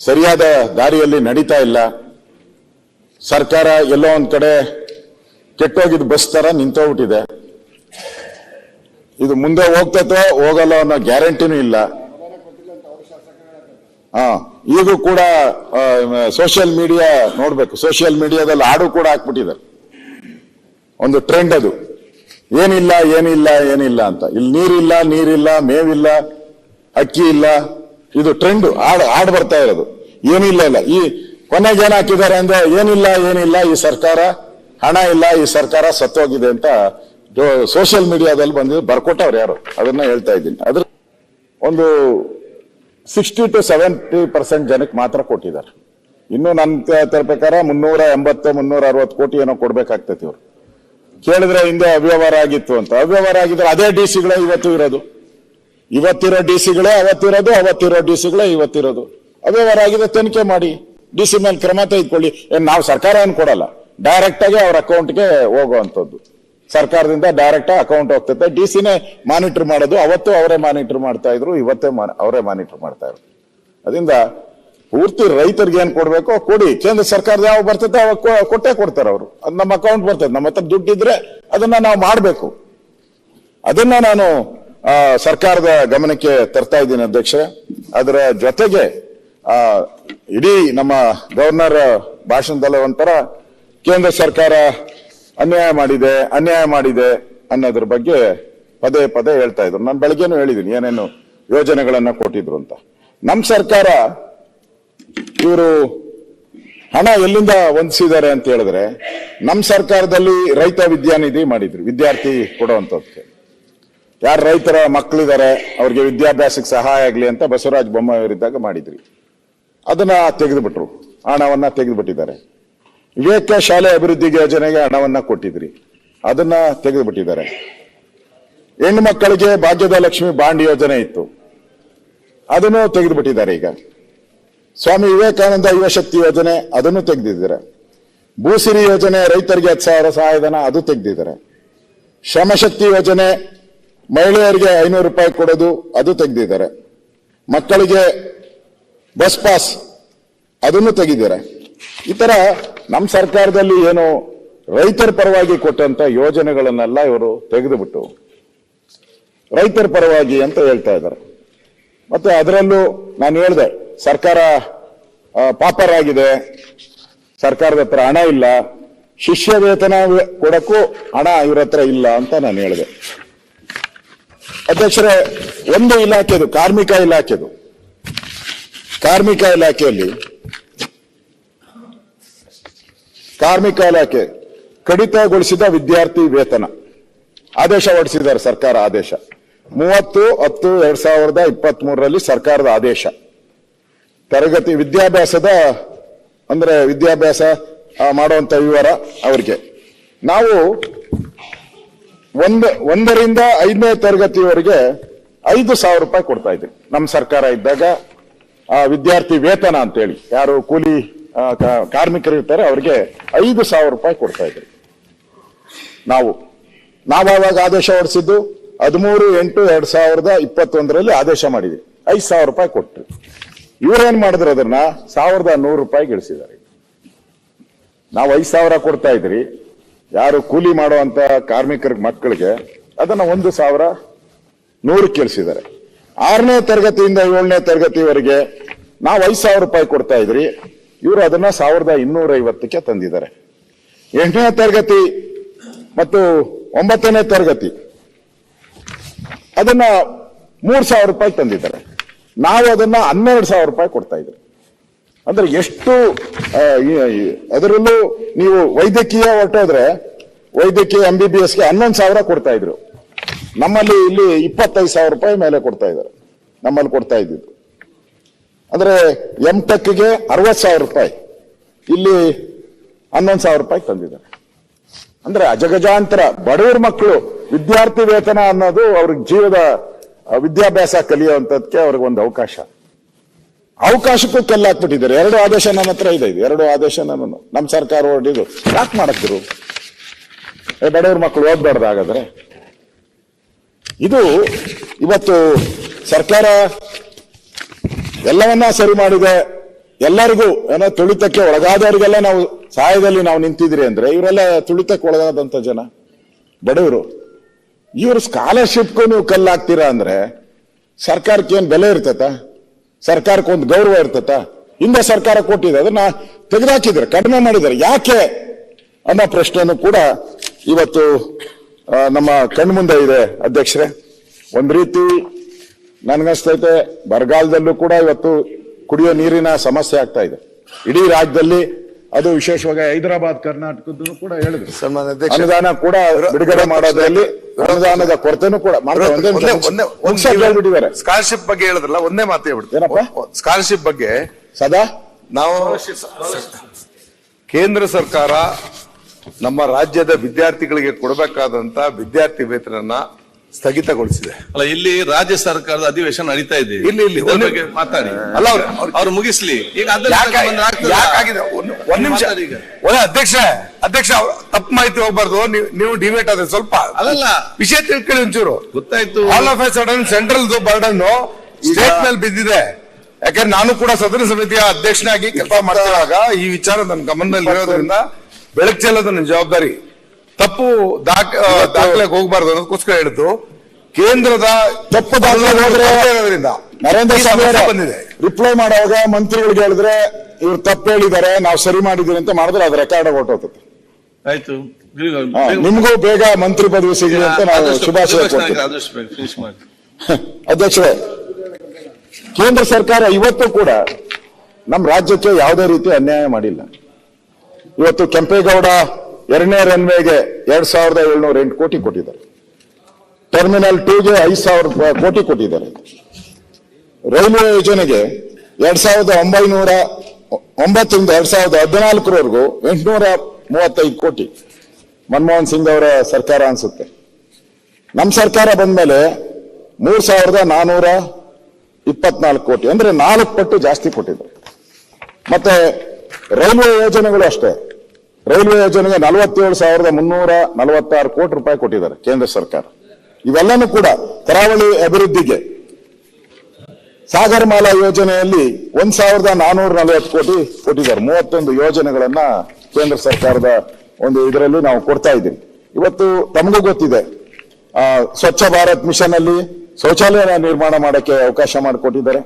ಸರಿಯಾದ ದಾರಿಯಲ್ಲಿ ನಡೀತಾ ಇಲ್ಲ. ಸರ್ಕಾರ ಎಲ್ಲೋ ಒಂದು ಕಡೆ ಕೆಟ್ಟೋಗಿದ್ ಬಸ್ ತರ ನಿಂತೋಗ್ಬಿಟ್ಟಿದೆ ಇದು ಮುಂದೆ ಹೋಗ್ತೈತೋ ಹೋಗಲ್ಲ ಅನ್ನೋ ಗ್ಯಾರಂಟಿನೂ ಇಲ್ಲ. ಹಾ, ಈಗೂ ಕೂಡ ಸೋಷಿಯಲ್ ಮೀಡಿಯಾ ನೋಡ್ಬೇಕು. ಸೋಷಿಯಲ್ ಮೀಡಿಯಾದಲ್ಲಿ ಹಾಡು ಕೂಡ ಹಾಕ್ಬಿಟ್ಟಿದ್ದಾರೆ ಒಂದು ಟ್ರೆಂಡ್ ಅದು. ಏನಿಲ್ಲ ಏನಿಲ್ಲ ಏನಿಲ್ಲ ಅಂತ. ಇಲ್ಲಿ ನೀರಿಲ್ಲ ನೀರಿಲ್ಲ, ಮೇವಿಲ್ಲ, ಅಕ್ಕಿ ಇಲ್ಲ. ಇದು ಟ್ರೆಂಡ್ ಹಾಡು ಹಾಡು ಬರ್ತಾ ಇರೋದು. ಏನಿಲ್ಲ ಇಲ್ಲ ಈ ಕೊನೆಗೆ ಏನ್ ಹಾಕಿದ್ದಾರೆ ಅಂದ್ರೆ ಏನಿಲ್ಲ ಏನಿಲ್ಲ, ಈ ಸರ್ಕಾರ ಹಣ ಇಲ್ಲ, ಈ ಸರ್ಕಾರ ಸತ್ತೋಗಿದೆ ಅಂತ ಸೋಷಿಯಲ್ ಮೀಡಿಯಾದಲ್ಲಿ ಬಂದಿದ್ದು ಬರ್ಕೊಟ್ಟವ್ರು ಯಾರು? ಅದನ್ನ ಹೇಳ್ತಾ ಇದ್ದೀನಿ. ಅದ್ರ ಒಂದು ಸಿಕ್ಸ್ಟಿ ಟು ಸೆವೆಂಟಿ ಪರ್ಸೆಂಟ್ ಜನಕ್ಕೆ ಮಾತ್ರ ಕೊಟ್ಟಿದ್ದಾರೆ. ಇನ್ನು ನನ್ನ ಪ್ರಕಾರ ಮುನ್ನೂರ ಎಂಬತ್ತು, ಮುನ್ನೂರ ಅರವತ್ತು ಕೋಟಿ ಏನೋ ಕೊಡ್ಬೇಕಾಗ್ತೈತಿ ಇವ್ರು. ಕೇಳಿದ್ರೆ ಹಿಂದೆ ಅವ್ಯವಹಾರ ಆಗಿತ್ತು ಅಂತ. ಅವ್ಯವಹಾರ ಆಗಿದ್ರೆ ಅದೇ ಡಿ ಸಿಗಳೇ ಇವತ್ತು ಇರೋದು. ಇವತ್ತಿರೋ ಡಿ ಸಿಗಳೇ ಅವತ್ತಿರೋದು, ಅವತ್ತಿರೋ ಡಿ ಸಿಗಳೇ ಇವತ್ತಿರೋದು. ಅವ್ಯವಹಾರ ಆಗಿದೆ, ತನಿಖೆ ಮಾಡಿ. ಡಿ ಸಿ ಮೇಲೆ ಕ್ರಮ ತೆಗೆದುಕೊಳ್ಳಿ. ಏನು ನಾವು ಸರ್ಕಾರ ಏನು ಕೊಡಲ್ಲ. ಡೈರೆಕ್ಟ್ ಆಗಿ ಅವ್ರ ಅಕೌಂಟ್ಗೆ ಹೋಗುವಂಥದ್ದು. ಸರ್ಕಾರದಿಂದ ಡೈರೆಕ್ಟ್ ಅಕೌಂಟ್ ಹೋಗ್ತದೆ ಡಿ ಸಿನೇ ಮಾನಿಟರ್ ಮಾಡೋದು. ಅವತ್ತು ಅವರೇ ಮಾನಿಟರ್ ಮಾಡ್ತಾ ಇದ್ರು, ಇವತ್ತೇ ಅವರೇ ಮಾನಿಟರ್ ಮಾಡ್ತಾ ಇದ್ರು. ಅದರಿಂದ ಪೂರ್ತಿ ರೈತರಿಗೆ ಏನು ಕೊಡಬೇಕು? ಕೊಡಿ. ಕೇಂದ್ರ ಸರ್ಕಾರದ ಯಾವ ಬರ್ತದೆ ಅವಾಗ ಕೊಟ್ಟೇ ಕೊಡ್ತಾರೆ ಅವರು. ಅದು ನಮ್ಮ ಅಕೌಂಟ್ ಬರ್ತದೆ ನಮ್ಮ ಹತ್ರ ದುಡ್ಡಿದ್ರೆ ಅದನ್ನ ನಾವು ಮಾಡಬೇಕು. ಅದನ್ನ ನಾನು ಸರ್ಕಾರದ ಗಮನಕ್ಕೆ ತರ್ತಾ ಇದ್ದೀನಿ ಅಧ್ಯಕ್ಷ ಅದರ ಜೊತೆಗೆ ಆ, ಇಡೀ ನಮ್ಮ ಗವರ್ನರ್ ಭಾಷಣದಲ್ಲ ಒಂಥರ ಕೇಂದ್ರ ಸರ್ಕಾರ ಅನ್ಯಾಯ ಮಾಡಿದೆ ಅನ್ಯಾಯ ಮಾಡಿದೆ ಅನ್ನೋದ್ರ ಬಗ್ಗೆ ಪದೇ ಪದೇ ಹೇಳ್ತಾ ಇದ್ರು. ನಾನು ಬೆಳಗ್ಗೆನೂ ಹೇಳಿದ್ದೀನಿ ಏನೇನು ಯೋಜನೆಗಳನ್ನ ಕೊಟ್ಟಿದ್ರು ಅಂತ. ನಮ್ಮ ಸರ್ಕಾರ ಇವರು ಹಣ ಎಲ್ಲಿಂದ ಹೊಂದಿಸಿದ್ದಾರೆ ಅಂತ ಹೇಳಿದ್ರೆ ನಮ್ಮ ಸರ್ಕಾರದಲ್ಲಿ ರೈತ ವಿದ್ಯಾನಿಧಿ ಮಾಡಿದ್ರು ವಿದ್ಯಾರ್ಥಿ ಕೊಡುವಂಥದ್ದಕ್ಕೆ ಯಾರು ರೈತರ ಮಕ್ಕಳಿದ್ದಾರೆ ಅವ್ರಿಗೆ ವಿದ್ಯಾಭ್ಯಾಸಕ್ಕೆ ಸಹಾಯ ಆಗಲಿ ಅಂತ ಬಸವರಾಜ ಬೊಮ್ಮಾಯವರಿದ್ದಾಗ ಮಾಡಿದ್ರಿ. ಅದನ್ನ ತೆಗೆದುಬಿಟ್ರು, ಹಣವನ್ನ ತೆಗೆದುಬಿಟ್ಟಿದ್ದಾರೆ. ವಿವೇಕ ಶಾಲೆ ಅಭಿವೃದ್ಧಿ ಯೋಜನೆಗೆ ಹಣವನ್ನ ಕೊಟ್ಟಿದ್ರಿ, ಅದನ್ನ ತೆಗೆದುಬಿಟ್ಟಿದ್ದಾರೆ. ಹೆಣ್ಣು ಮಕ್ಕಳಿಗೆ ಭಾಗ್ಯದ ಲಕ್ಷ್ಮಿ ಬಾಂಡ್ ಯೋಜನೆ ಇತ್ತು, ಅದನ್ನು ತೆಗೆದುಬಿಟ್ಟಿದ್ದಾರೆ ಈಗ. ಸ್ವಾಮಿ ವಿವೇಕಾನಂದ ಯುವಶಕ್ತಿ ಯೋಜನೆ, ಅದನ್ನು ತೆಗೆದಿದ್ದಾರೆ. ಭೂಸಿರಿ ಯೋಜನೆ ರೈತರಿಗೆ ಹತ್ತು ಸಾವಿರ ಸಹಾಯಧನ, ಅದು ತೆಗೆದಿದ್ದಾರೆ. ಶ್ರಮಶಕ್ತಿ ಯೋಜನೆ ಮಹಿಳೆಯರಿಗೆ ಐನೂರು ರೂಪಾಯಿ ಕೊಡೋದು, ಅದು ತೆಗೆದಿದ್ದಾರೆ. ಮಕ್ಕಳಿಗೆ ಬಸ್ ಪಾಸ್, ಅದನ್ನು ತೆಗೆದಿದ್ದಾರೆ. ಈ ತರ ನಮ್ಮ ಸರ್ಕಾರದಲ್ಲಿ ಏನು ರೈತರ ಪರವಾಗಿ ಕೊಟ್ಟಂತ ಯೋಜನೆಗಳನ್ನೆಲ್ಲ ಇವರು ತೆಗೆದುಬಿಟ್ಟು ರೈತರ ಪರವಾಗಿ ಅಂತ ಹೇಳ್ತಾ ಇದ್ದಾರೆ. ಮತ್ತೆ ಅದರಲ್ಲೂ ನಾನು ಹೇಳಿದೆ, ಸರ್ಕಾರ ಪಾಪರ್ ಆಗಿದೆ ಸರ್ಕಾರದ ಹತ್ರ ಹಣ ಇಲ್ಲ, ಶಿಷ್ಯ ವೇತನ ಕೊಡಕ್ಕೂ ಹಣ ಇವ್ರ ಹತ್ರ ಇಲ್ಲ ಅಂತ ನಾನು ಹೇಳಿದೆ. ಅಧ್ಯಕ್ಷರೇ, ಒಂದು ಇಲಾಖೆದು, ಕಾರ್ಮಿಕ ಇಲಾಖೆದು, ಕಾರ್ಮಿಕ ಇಲಾಖೆಯಲ್ಲಿ ಕಾರ್ಮಿಕ ಇಲಾಖೆ ಕಡಿತಗೊಳಿಸಿದ ವಿದ್ಯಾರ್ಥಿ ವೇತನ, ಆದೇಶ ಹೊರಡಿಸಿದ್ದಾರೆ ಸರ್ಕಾರ ಆದೇಶ. ಮೂವತ್ತು, ಹತ್ತು, ಎರಡ್ ಸಾವಿರದ ಇಪ್ಪತ್ತ್ ಮೂರರಲ್ಲಿ ಸರ್ಕಾರದ ಆದೇಶ. ತರಗತಿ, ವಿದ್ಯಾಭ್ಯಾಸದ, ಅಂದ್ರೆ ವಿದ್ಯಾಭ್ಯಾಸ ಮಾಡುವಂತ ವಿವರ ಅವರಿಗೆ. ನಾವು ಒಂದು ಒಂದರಿಂದ ಐದನೇ ತರಗತಿವರೆಗೆ ಐದು ಸಾವಿರ ರೂಪಾಯಿ ಕೊಡ್ತಾ ಇದ್ವಿ ನಮ್ಮ ಸರ್ಕಾರ ಇದ್ದಾಗ ಆ, ವಿದ್ಯಾರ್ಥಿ ವೇತನ ಅಂತೇಳಿ ಯಾರು ಕೂಲಿ ಕಾರ್ಮಿಕರು ಇರ್ತಾರೆ ಅವ್ರಿಗೆ ಐದು ಸಾವಿರ ರೂಪಾಯಿ ಕೊಡ್ತಾ ಇದ್ರಿ ನಾವು ನಾವು ಅವಾಗ ಆದೇಶ ಹೊರಡಿಸಿದ್ದು ಹದಿಮೂರು ಎಂಟು ಎರಡ್ ಸಾವಿರದ ಇಪ್ಪತ್ತೊಂದರಲ್ಲಿ ಆದೇಶ ಮಾಡಿದ್ವಿ. ಐದು ಸಾವಿರ ರೂಪಾಯಿ ಕೊಟ್ರು. ಇವ್ರೇನ್ ಮಾಡಿದ್ರು ಅದನ್ನ? ಸಾವಿರದ ನೂರು ರೂಪಾಯಿಗೆ ಇಳಿಸಿದ್ದಾರೆ ನಾವು ಐದು ಸಾವಿರ ಕೊಡ್ತಾ ಇದ್ರಿ. ಯಾರು ಕೂಲಿ ಮಾಡುವಂತ ಕಾರ್ಮಿಕರ ಮಕ್ಕಳಿಗೆ ಅದನ್ನ ಒಂದು ಸಾವಿರ ನೂರು ಕೇಳಿಸಿದ್ದಾರೆ. ಆರನೇ ತರಗತಿಯಿಂದ ಏಳನೇ ತರಗತಿವರೆಗೆ ನಾವು ಐದು ಸಾವಿರ ರೂಪಾಯಿ ಕೊಡ್ತಾ ಇದ್ರಿ. ಇವರು ಅದನ್ನ ಸಾವಿರದ ಇನ್ನೂರ ಐವತ್ತಕ್ಕೆ ತಂದಿದ್ದಾರೆ. ಎಂಟನೇ ತರಗತಿ ಮತ್ತು ಒಂಬತ್ತನೇ ತರಗತಿ ಅದನ್ನ ಮೂರ್ ಸಾವಿರ ರೂಪಾಯಿ ತಂದಿದ್ದಾರೆ. ನಾವು ಅದನ್ನ ಹನ್ನೆರಡು ಸಾವಿರ ರೂಪಾಯಿ ಕೊಡ್ತಾ ಇದ್ವಿ ಅಂದ್ರೆ ಎಷ್ಟು ಅದರಲ್ಲೂ ನೀವು ವೈದ್ಯಕೀಯ ಹೊರಟೋದ್ರೆ, ವೈದ್ಯಕೀಯ ಎಂ ಬಿ ಬಿ ಎಸ್ಗೆ ಹನ್ನೊಂದು ಸಾವಿರ ಕೊಡ್ತಾ ಇದ್ರು. ನಮ್ಮಲ್ಲಿ ಇಲ್ಲಿ ಇಪ್ಪತ್ತೈದು ಸಾವಿರ ರೂಪಾಯಿ ಮೇಲೆ ಕೊಡ್ತಾ ಇದ್ದಾರೆ. ನಮ್ಮಲ್ಲಿ ಕೊಡ್ತಾ ಇದ್ದಿದ್ದು. ಅಂದ್ರೆ ಎಂ ಟೆಕ್ಗೆ ಅರವತ್ತು ಸಾವಿರ ರೂಪಾಯಿ. ಇಲ್ಲಿ ಹನ್ನೊಂದು ಸಾವಿರ ರೂಪಾಯಿ ತಂದಿದ್ದಾರೆ. ಅಂದ್ರೆ ಅಜಗಜಾಂತರ ಬಡವರ ಮಕ್ಕಳು ವಿದ್ಯಾರ್ಥಿ ವೇತನ ಅನ್ನೋದು ಅವ್ರಿಗೆ ಜೀವದ ವಿದ್ಯಾಭ್ಯಾಸ ಕಲಿಯುವಂತದಕ್ಕೆ ಅವ್ರಿಗೆ ಒಂದು ಅವಕಾಶ. ಅವಕಾಶಕ್ಕೂ ಕೆಲ್ಲಾಕ್ಬಿಟ್ಟಿದ್ದಾರೆ ಎರಡು ಆದೇಶ ನನ್ನ ಹತ್ರ ಇದೆ ಇದು. ಎರಡು ಆದೇಶ ನಾನು ನಮ್ಮ ಸರ್ಕಾರ ಹೊರಡಿದ್ದು ಯಾಕೆ ಮಾಡಿದ್ರು ಬಡವ್ರ ಮಕ್ಕಳು ಓದ್ಬಾರ್ದು ಹಾಗಾದ್ರೆ. ಇದು ಇವತ್ತು ಸರ್ಕಾರ ಎಲ್ಲವನ್ನ ಸರಿ ಮಾಡಿದೆ. ಎಲ್ಲರಿಗೂ, ಏನೋ ತುಳಿತಕ್ಕೆ ಒಳಗಾದವರಿಗೆಲ್ಲ ನಾವು ಸಹಾಯದಲ್ಲಿ ನಾವು ನಿಂತಿದ್ರಿ ಅಂದ್ರೆ ಇವರೆಲ್ಲ ತುಳಿತಕ್ಕೆ ಒಳಗಾದಂತ ಜನ, ಬಡವರು. ಇವರು ಸ್ಕಾಲರ್ಶಿಪ್ಗೂ ನೀವು ಕಲ್ಲಾಗ್ತೀರಾ ಅಂದ್ರೆ ಸರ್ಕಾರಕ್ಕೆ ಏನು ಬೆಲೆ ಇರ್ತತ? ಸರ್ಕಾರಕ್ಕೆ ಒಂದು ಗೌರವ ಇರ್ತತ ಹಿಂದೆ ಸರ್ಕಾರ ಕೊಟ್ಟಿದೆ, ಅದನ್ನ ತೆಗೆದುಹಾಕಿದ್ದಾರೆ ಕಡಿಮೆ ಮಾಡಿದ್ದಾರೆ. ಯಾಕೆ ಅನ್ನೋ ಪ್ರಶ್ನೆಯನ್ನು ಕೂಡ ಇವತ್ತು ನಮ್ಮ ಕಣ್ಮುಂದೆ ಇದೆ, ಅಧ್ಯಕ್ಷರೇ. ಒಂದ್ ರೀತಿ ನನ್ಗನ್ಸ್ತೈತೆ, ಬರಗಾಲದಲ್ಲೂ ಕೂಡ ಇವತ್ತು ಕುಡಿಯೋ ನೀರಿನ ಸಮಸ್ಯೆ ಆಗ್ತಾ ಇದೆ. ಇಡೀ ರಾಜ್ಯದಲ್ಲಿ ಅದು ವಿಶೇಷವಾಗಿ ಹೈದರಾಬಾದ್ ಕರ್ನಾಟಕದ್ದು ಕೂಡ ಹೇಳಿದ್ರು. ಅನುದಾನ ಕೂಡ ಬಿಡುಗಡೆ ಮಾಡೋದ್ರಲ್ಲಿ ಅನುದಾನದ ಕೊರತೆನೂ ಕೂಡ ಹೇಳ್ಬಿಟ್ಟಿದ್ದಾರೆ. ಸ್ಕಾಲರ್ಶಿಪ್ ಬಗ್ಗೆ ಹೇಳಿದ್ರಲ್ಲ ಒಂದೇ ಮಾತು ಹೇಳ್ಬಿಡ್ತೀನಪ್ಪ ಹೇಳ್ಬಿಡ್ತೀನಿ ಸ್ಕಾಲರ್ಶಿಪ್ ಬಗ್ಗೆ ಸದಾ? ನಾವು ಕೇಂದ್ರ ಸರ್ಕಾರ ನಮ್ಮ ರಾಜ್ಯದ ವಿದ್ಯಾರ್ಥಿಗಳಿಗೆ ಕೊಡಬೇಕಾದಂತ ವಿದ್ಯಾರ್ಥಿ ವೇತನನ್ನ ಸ್ಥಗಿತಗೊಳಿಸಿದೆ. ಅಲ್ಲ ಇಲ್ಲಿ ರಾಜ್ಯ ಸರ್ಕಾರದ ಅಧಿವೇಶನ ನಡೀತಾ ಇದೆ. ಇಲ್ಲಿ, ಇಲ್ಲಿ, ಇದ್ರ ಬಗ್ಗೆ ಮಾತಾಡಿ. ಅಲ್ಲ ಅವ್ರು- ಅವ್ರು- ಅವ್ರು ಮುಗಿಸ್ಲಿ. ಈಗ ಅದನ್ನ ಯಾಕೆ- ತಗೊಂಡ್ಬಂದ್ರೆ ಆಗ್ತದಾ? ಯಾಕಾಗಿದೆ? ಒಂದ್ ಒಂದ್ ನಿಮಿಷ. ಮಾತಾಡಿ ಈಗ. ಒಂದೇ ಅಧ್ಯಕ್ಷ ಅಧ್ಯಕ್ಷ ತಪ್ಪು ಮಾಹಿತಿ ಹೋಗ್ಬಾರ್ದು. ನೀವು ನೀವು ಡಿಬೇಟ್ ಆದ್ರೆ ಸ್ವಲ್ಪ ಅಲ್ಲಲ್ಲ. ವಿಷಯ ತಿಳ್ಕೊಳ್ಳಿ ಒಂಚೂರು. ಗೊತ್ತಾಯ್ತು. All of a sudden central burden state ಮೇಲೆ ಬಿದ್ದಿದೆ. ಯಾಕಂದ್ರೆ ನಾನು ಕೂಡ ಸದನ ಸಮಿತಿಯ ಅಧ್ಯಕ್ಷನಾಗಿ ಕೆಲಸ ಮಾಡ್ತಿರುವಾಗ ಈ ವಿಚಾರ ನನ್ನ ಗಮನದಲ್ಲಿ ಇರೋದ್ರಿಂದ ಬೆಳಕ್ ಚೆಲ್ಲೋದು ನನ್ನ ಜವಾಬ್ದಾರಿ. ತಪ್ಪು ದಾಖ ದಾಖಲೆಗೆ ಹೋಗ್ಬಾರ್ದು ಅನ್ನೋದಕ್ಕೋಸ್ಕರ ಹೇಳಿದ್ದು. ಕೇಂದ್ರದ ತಪ್ಪು ದಾಖಲೆ ಹೋದ್ರೆ ಇರೋದ್ರಿಂದ. ನರೇಂದ್ರ ಸ್ವಾಮಿ ಬಂದಿದೆ. ರಿಪ್ಲೈ ಮಾಡುವಾಗ ಮಂತ್ರಿಗಳಿಗೆ ಹೇಳಿದ್ರೆ ಇವ್ರು ತಪ್ಪು ಹೇಳಿದ್ದಾರೆ ನಾವು ಸರಿ ಮಾಡಿದೀವಿ ಅಂತ ಮಾಡಿದ್ರೆ ಅದು ರೆಕಾರ್ಡ್ ಹೊಟ್ಟೋಗ್ತದೆ ಆಯ್ತು. ನಿಮಗೂ ಬೇಗ- ಮಂತ್ರಿ ಪದವಿ ಸಿಗಲಿ ಅಂತ ನಾವು ಶುಭಾಶಯ ಅಧ್ಯಕ್ಷರೇ ಕೇಂದ್ರ ಸರ್ಕಾರ ಇವತ್ತು ಕೂಡ ನಮ್ಮ ರಾಜ್ಯಕ್ಕೆ ಯಾವುದೇ ರೀತಿ ಅನ್ಯಾಯ ಮಾಡಿಲ್ಲ. ಇವತ್ತು ಕೆಂಪೇಗೌಡ ಎರಡನೇ ರನ್ವೇಗೆ ಎರಡ್ ಸಾವಿರದ ಏಳ್ನೂರ ಎಂಟು ಕೋಟಿ ಕೊಟ್ಟಿದ್ದಾರೆ. ಟರ್ಮಿನಲ್ ಟೂಗೆ ಐದು ಸಾವಿರ ಕೋಟಿ ಕೊಟ್ಟಿದ್ದಾರೆ. ರೈಲ್ವೆ ಯೋಜನೆಗೆ ಎರಡ್ ಸಾವಿರದ ಒಂಬೈನೂರ ಒಂಬತ್ತರಿಂದ ಎರಡ್ ಸಾವಿರದ ಹದಿನಾಲ್ಕರವರೆಗೂ ಎಂಟುನೂರ ಮೂವತ್ತೈದು ಕೋಟಿ. ಮನಮೋಹನ್ ಸಿಂಗ್ ಅವರ ಸರ್ಕಾರ ಅನ್ಸುತ್ತೆ. ನಮ್ಮ ಸರ್ಕಾರ ಬಂದ್ಮೇಲೆ ಮೂರ್ ಸಾವಿರದ ನಾನೂರ ಇಪ್ಪತ್ನಾಲ್ಕು ಕೋಟಿ. ಅಂದ್ರೆ ನಾಲ್ಕು ಪಟ್ಟು ಜಾಸ್ತಿ ಕೊಟ್ಟಿದ್ದಾರೆ. ಮತ್ತೆ ರೈಲ್ವೆ ಯೋಜನೆಗಳು ಅಷ್ಟೇ. ರೈಲ್ವೆ ಯೋಜನೆಗೆ ನಲವತ್ತೇಳು ಸಾವಿರದ ಮುನ್ನೂರ ನಲವತ್ತಾರು ಕೋಟಿ ರೂಪಾಯಿ ಕೊಟ್ಟಿದ್ದಾರೆ ಕೇಂದ್ರ ಸರ್ಕಾರ. ಇವೆಲ್ಲನೂ ಕೂಡ ಕರಾವಳಿ ಅಭಿವೃದ್ಧಿಗೆ. ಸಾಗರಮಾಲಾ ಯೋಜನೆಯಲ್ಲಿ ಒಂದ್ ಸಾವಿರದ ನಾನೂರ ನಲವತ್ತು ಕೋಟಿ ಕೊಟ್ಟಿದ್ದಾರೆ. ಮೂವತ್ತೊಂದು ಯೋಜನೆಗಳನ್ನ ಕೇಂದ್ರ ಸರ್ಕಾರದ ಒಂದು ಇದರಲ್ಲಿ ನಾವು ಕೊಡ್ತಾ ಇದ್ದೀವಿ. ಇವತ್ತು ತಮಗೂ ಗೊತ್ತಿದೆ. ಸ್ವಚ್ಛ ಭಾರತ್ ಮಿಷನ್ ಅಲ್ಲಿ ಶೌಚಾಲಯ ನಿರ್ಮಾಣ ಮಾಡಕ್ಕೆ ಅವಕಾಶ ಮಾಡಿಕೊಟ್ಟಿದ್ದಾರೆ.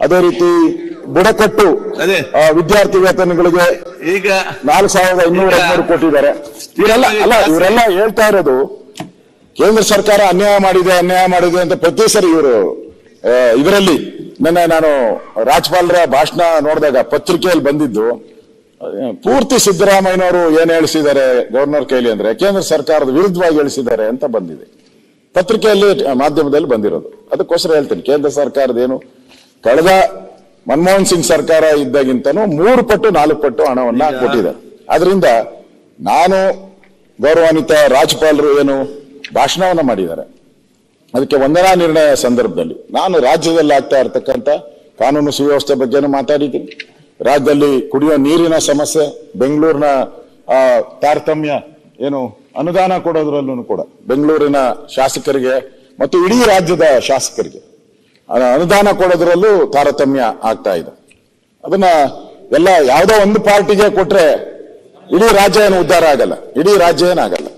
ಅದೇ ರೀತಿ ಬುಡಕಟ್ಟು ವಿದ್ಯಾರ್ಥಿ ವೇತನಗಳಿಗೆ ಈಗ ನಾಲ್ಕು ಸಾವಿರದ ಇನ್ನೂರ ಹದಿಮೂರು ಕೊಟ್ಟಿದ್ದಾರೆ. ಇವರೆಲ್ಲ ಅಲ್ಲ ಇವರೆಲ್ಲ ಹೇಳ್ತಾ ಇರೋದು ಕೇಂದ್ರ ಸರ್ಕಾರ ಅನ್ಯಾಯ ಮಾಡಿದೆ ಅನ್ಯಾಯ ಮಾಡಿದೆ ಅಂತ ಪ್ರತಿ ಸರಿ ಇವರು ಇದರಲ್ಲಿ ನಿನ್ನೆ ನಾನು ರಾಜ್ಪಾಲರ ಭಾಷಣ ನೋಡಿದಾಗ ಪತ್ರಿಕೆಯಲ್ಲಿ ಬಂದಿದ್ದು ಪೂರ್ತಿ ಸಿದ್ದರಾಮಯ್ಯನವರು ಏನ್ ಹೇಳಿಸಿದ್ದಾರೆ ಗವರ್ನರ್ ಕೈಲಿ ಅಂದ್ರೆ ಕೇಂದ್ರ ಸರ್ಕಾರದ ವಿರುದ್ಧವಾಗಿ ಹೇಳಿಸಿದ್ದಾರೆ ಅಂತ ಬಂದಿದೆ. ಪತ್ರಿಕೆಯಲ್ಲಿ ಮಾಧ್ಯಮದಲ್ಲಿ ಬಂದಿರೋದು. ಅದಕ್ಕೋಸ್ಕರ ಹೇಳ್ತೀನಿ ಕೇಂದ್ರ ಸರ್ಕಾರದ ಏನು ಕಳೆದ ಮನಮೋಹನ್ ಸಿಂಗ್ ಸರ್ಕಾರ ಇದ್ದಾಗಿಂತನೂ ಮೂರು ಪಟ್ಟು ನಾಲ್ಕು ಪಟ್ಟು ಹಣವನ್ನ ಕೊಟ್ಟಿದೆ. ಅದರಿಂದ ನಾನು ಗೌರವಾನ್ವಿತ ರಾಜ್ಯಪಾಲರು ಏನು ಭಾಷಣವನ್ನ ಮಾಡಿದ್ದಾರೆ. ಅದಕ್ಕೆ ವಂದನಾ ನಿರ್ಣಯ ಸಂದರ್ಭದಲ್ಲಿ ನಾನು ರಾಜ್ಯದಲ್ಲಿ ಆಗ್ತಾ ಇರತಕ್ಕಂತ ಕಾನೂನು ಸುವ್ಯವಸ್ಥೆ ಬಗ್ಗೆನೂ ಮಾತಾಡಿದ್ದೀನಿ. ರಾಜ್ಯದಲ್ಲಿ ಕುಡಿಯೋ ನೀರಿನ ಸಮಸ್ಯೆ ಬೆಂಗಳೂರಿನ ಆ, ತಾರತಮ್ಯ ಏನು ಅನುದಾನ ಕೊಡೋದ್ರಲ್ಲೂ ಕೂಡ ಬೆಂಗಳೂರಿನ ಶಾಸಕರಿಗೆ ಮತ್ತು ಇಡೀ ರಾಜ್ಯದ ಶಾಸಕರಿಗೆ ಅನುದಾನ ಕೊಡೋದ್ರಲ್ಲೂ ತಾರತಮ್ಯ ಆಗ್ತಾ ಇದೆ. ಅದನ್ನ ಎಲ್ಲ ಯಾವುದೋ ಒಂದು ಪಾರ್ಟಿಗೆ ಕೊಟ್ರೆ ಇಡೀ ರಾಜ್ಯ ಏನು ಉದ್ಧಾರ ಆಗಲ್ಲ ಇಡೀ ರಾಜ್ಯ ಏನಾಗಲ್ಲ.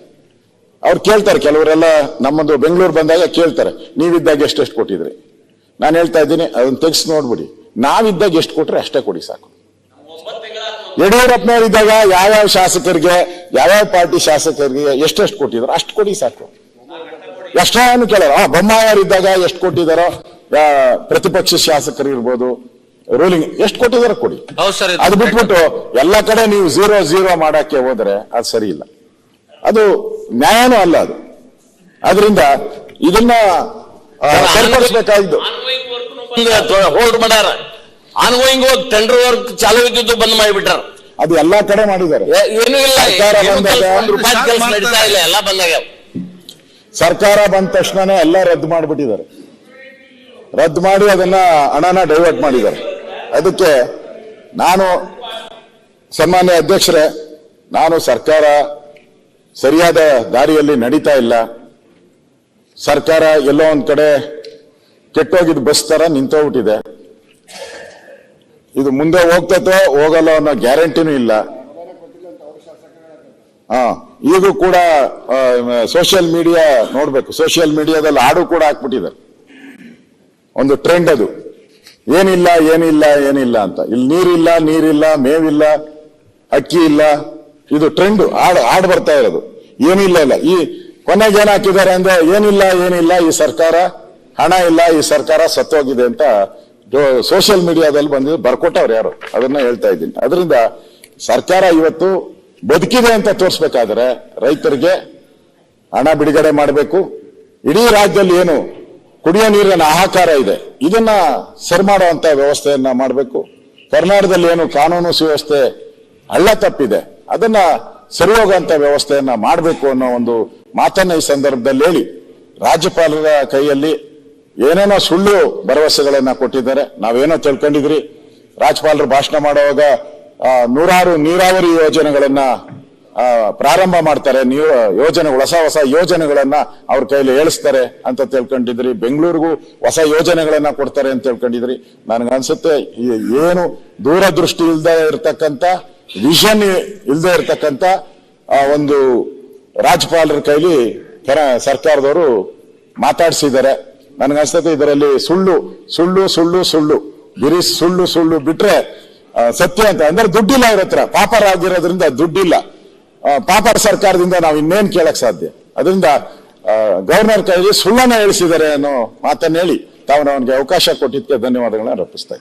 ಅವ್ರು ಕೇಳ್ತಾರೆ ಕೆಲವರೆಲ್ಲ ನಮ್ಮದು ಬೆಂಗಳೂರು ಬಂದಾಗ ಕೇಳ್ತಾರೆ ನೀವಿದ್ದಾಗ ಎಷ್ಟೆಷ್ಟು ಕೊಟ್ಟಿದ್ರಿ? ನಾನು ಹೇಳ್ತಾ ಇದ್ದೀನಿ ಅದನ್ನ ತೆಗ್ಸಿ ನೋಡ್ಬಿಡಿ. ನಾವಿದ್ದಾಗ ಎಷ್ಟು ಕೊಟ್ರೆ ಅಷ್ಟೇ ಕೊಡಿ ಸಾಕು. ಯಡಿಯೂರಪ್ಪನವ್ರು ಇದ್ದಾಗ ಯಾವ್ಯಾವ ಶಾಸಕರಿಗೆ ಯಾವ್ಯಾವ ಪಾರ್ಟಿ ಶಾಸಕರಿಗೆ ಎಷ್ಟೆಷ್ಟು ಕೊಟ್ಟಿದ್ರು ಅಷ್ಟು ಕೊಡಿ ಸಾಕು. ಎಷ್ಟೇನು ಕೇಳೋರು ಆ ಬೊಮ್ಮಾಯವ್ರು ಇದ್ದಾಗ ಎಷ್ಟು ಕೊಟ್ಟಿದ್ದಾರೋ ಆ, ಪ್ರತಿಪಕ್ಷ ಶಾಸಕರು ಇರ್ಬೋದು ರೂಲಿಂಗ್ ಎಷ್ಟು ಕೊಟ್ಟಿದಾರೆ ಕೊಡಿ. ಅದು ಬಿಟ್ಬಿಟ್ಟು ಎಲ್ಲ ಕಡೆ ನೀವು ಝೀರೋ ಝೀರೋ ಮಾಡಕ್ಕೆ ಹೋದ್ರೆ ಅದು ಸರಿ ಇಲ್ಲ. ಅದು ನ್ಯಾಯನೂ ಅಲ್ಲ ಅದು. ಅದರಿಂದ ಇದನ್ನ ಸರಿಪಡಿಸಬೇಕಾಗಿದ್ದು. ಹೋಲ್ಡ್ ಮಾಡ್ಯಾರ. ಆನ್ಗೋಯಿಂಗ್ ಹೋಗಿ ಟೆಂಡರ್ ವರ್ಕ್ ಚಾಲು ಇದ್ದಿದ್ದು ಬಂದ್ ಮಾಡಿಬಿಟ್ರ. ಅದು ಎಲ್ಲಾ ಕಡೆ ಮಾಡಿದ್ದಾರೆ. ಏನು ಇಲ್ಲ. ಸರ್ಕಾರ ಬಂದ ತಕ್ಷಣನೇ ಎಲ್ಲ ರದ್ದು ಮಾಡಿಬಿಟ್ಟಿದ್ದಾರೆ. ರದ್ದು ಮಾಡಿ ಅದನ್ನ ಹಣನ ಡೈವರ್ಟ್ ಮಾಡಿದ್ದಾರೆ. ಅದಕ್ಕೆ ನಾನು ಸನ್ಮಾನ್ಯ ಅಧ್ಯಕ್ಷರೇ, ನಾನು ಸರ್ಕಾರ ಸರಿಯಾದ ದಾರಿಯಲ್ಲಿ ನಡೀತಾ ಇಲ್ಲ. ಸರ್ಕಾರ ಎಲ್ಲೋ ಒಂದು ಕಡೆ ಕೆಟ್ಟೋಗಿದ್ ಬಸ್ ತರ ನಿಂತೋಗ್ಬಿಟ್ಟಿದೆ. ಇದು ಮುಂದೆ ಹೋಗ್ತೈತೋ ಹೋಗಲ್ಲ ಅನ್ನೋ ಗ್ಯಾರಂಟಿನೂ ಇಲ್ಲ. ಹಾ, ಈಗೂ ಕೂಡ ಸೋಷಿಯಲ್ ಮೀಡಿಯಾ ನೋಡ್ಬೇಕು. ಸೋಷಿಯಲ್ ಮೀಡಿಯಾದಲ್ಲಿ ಹಾಡು ಕೂಡ ಹಾಕ್ಬಿಟ್ಟಿದ್ದಾರೆ. ಒಂದು ಟ್ರೆಂಡ್ ಅದು. ಏನಿಲ್ಲ ಏನಿಲ್ಲ ಏನಿಲ್ಲ ಅಂತ. ಇಲ್ಲಿ ನೀರಿಲ್ಲ ನೀರಿಲ್ಲ, ಮೇವಿಲ್ಲ, ಅಕ್ಕಿ ಇಲ್ಲ. ಇದು ಟ್ರೆಂಡ್ ಹಾಡು ಹಾಡು ಬರ್ತಾ ಇರೋದು. ಏನಿಲ್ಲ ಇಲ್ಲ. ಈ ಕೊನೆಗೆ ಏನ್ ಹಾಕಿದ್ದಾರೆ ಅಂದ್ರೆ ಏನಿಲ್ಲ ಏನಿಲ್ಲ, ಈ ಸರ್ಕಾರ ಹಣ ಇಲ್ಲ, ಈ ಸರ್ಕಾರ ಸತ್ತೋಗಿದೆ ಅಂತ ಸೋಷಿಯಲ್ ಮೀಡಿಯಾದಲ್ಲಿ ಬಂದಿದ್ದು ಬರ್ಕೊಟ್ಟವ್ರು ಯಾರು? ಅದನ್ನ ಹೇಳ್ತಾ ಇದ್ದೀನಿ. ಅದರಿಂದ ಸರ್ಕಾರ ಇವತ್ತು ಬದುಕಿದೆ ಅಂತ ತೋರಿಸ್ಬೇಕಾದ್ರೆ ರೈತರಿಗೆ ಹಣ ಬಿಡುಗಡೆ ಮಾಡಬೇಕು. ಇಡೀ ರಾಜ್ಯದಲ್ಲಿ ಏನು ಕುಡಿಯೋ ನೀರಿನ ಆಹಾಕಾರ ಇದೆ. ಇದನ್ನ ಸರಿ ಮಾಡುವಂತ ವ್ಯವಸ್ಥೆಯನ್ನ ಮಾಡಬೇಕು. ಕರ್ನಾಟಕದಲ್ಲಿ ಏನು ಕಾನೂನು ಸುವ್ಯವಸ್ಥೆ ಹಳ್ಳ ತಪ್ಪಿದೆ. ಅದನ್ನ ಸರಿ ಹೋಗುವಂತ ವ್ಯವಸ್ಥೆಯನ್ನ ಮಾಡಬೇಕು ಅನ್ನೋ ಒಂದು ಮಾತನ್ನ ಈ ಸಂದರ್ಭದಲ್ಲಿ ಹೇಳಿ. ರಾಜ್ಯಪಾಲರ ಕೈಯಲ್ಲಿ ಏನೇನೋ ಸುಳ್ಳು ಭರವಸೆಗಳನ್ನ ಕೊಟ್ಟಿದ್ದಾರೆ. ನಾವೇನೋ ತಿಳ್ಕೊಂಡಿದ್ರಿ? ರಾಜ್ಯಪಾಲರು ಭಾಷಣ ಮಾಡುವಾಗ ನೂರಾರು ನೀರಾವರಿ ಯೋಜನೆಗಳನ್ನ ಪ್ರಾರಂಭ ಮಾಡ್ತಾರೆ. ನೀವು ಯೋಜನೆ ಹೊಸ ಹೊಸ ಯೋಜನೆಗಳನ್ನ ಅವ್ರ ಕೈಯಲ್ಲಿ ಹೇಳಿಸ್ತಾರೆ ಅಂತ ತಿಳ್ಕೊಂಡಿದ್ರಿ ಬೆಂಗಳೂರಿಗೂ ಹೊಸ ಯೋಜನೆಗಳನ್ನ ಕೊಡ್ತಾರೆ ಅಂತ ತಿಳ್ಕೊಂಡಿದ್ರಿ ನನಗೆ ಅನ್ಸುತ್ತೆ ಏನು ದೂರದೃಷ್ಟಿ ಇಲ್ದೇ ಇರತಕ್ಕಂತ ವಿಷನ್ ಇಲ್ದೇ ಇರತಕ್ಕಂತ ಒಂದು ರಾಜ್ಯಪಾಲರ ಕೈಲಿ ಕೆರ ಸರ್ಕಾರದವರು ಮಾತಾಡಿಸಿದ್ದಾರೆ. ನನಗನ್ಸುತ್ತೆ ಇದರಲ್ಲಿ ಸುಳ್ಳು ಸುಳ್ಳು ಸುಳ್ಳು ಸುಳ್ಳು. ಬಿರಿ ಸುಳ್ಳು ಸುಳ್ಳು ಬಿಟ್ರೆ ಸತ್ಯ ಅಂತ. ಅಂದ್ರೆ ದುಡ್ಡಿಲ್ಲ ಇವ್ರ ಹತ್ರ. ಪಾಪರಾಗಿರೋದ್ರಿಂದ ದುಡ್ಡಿಲ್ಲ. ಆ, ಪಾಪರ ಸರ್ಕಾರದಿಂದ ನಾವು ಇನ್ನೇನ್ ಕೇಳಕ್ ಸಾಧ್ಯ ಅದರಿಂದ ಗವರ್ನರ್ ಕೈಯಲ್ಲಿ ಸುಳ್ಳನ್ನ ಹೇಳಿಸಿದ್ದಾರೆ ಅನ್ನೋ ಮಾತನ್ನ ಹೇಳಿ ತಾವು ಅವನಿಗೆ ಅವಕಾಶ ಕೊಟ್ಟಿದ್ದಕ್ಕೆ ಧನ್ಯವಾದಗಳನ್ನ ಇದ್ದೀನಿ.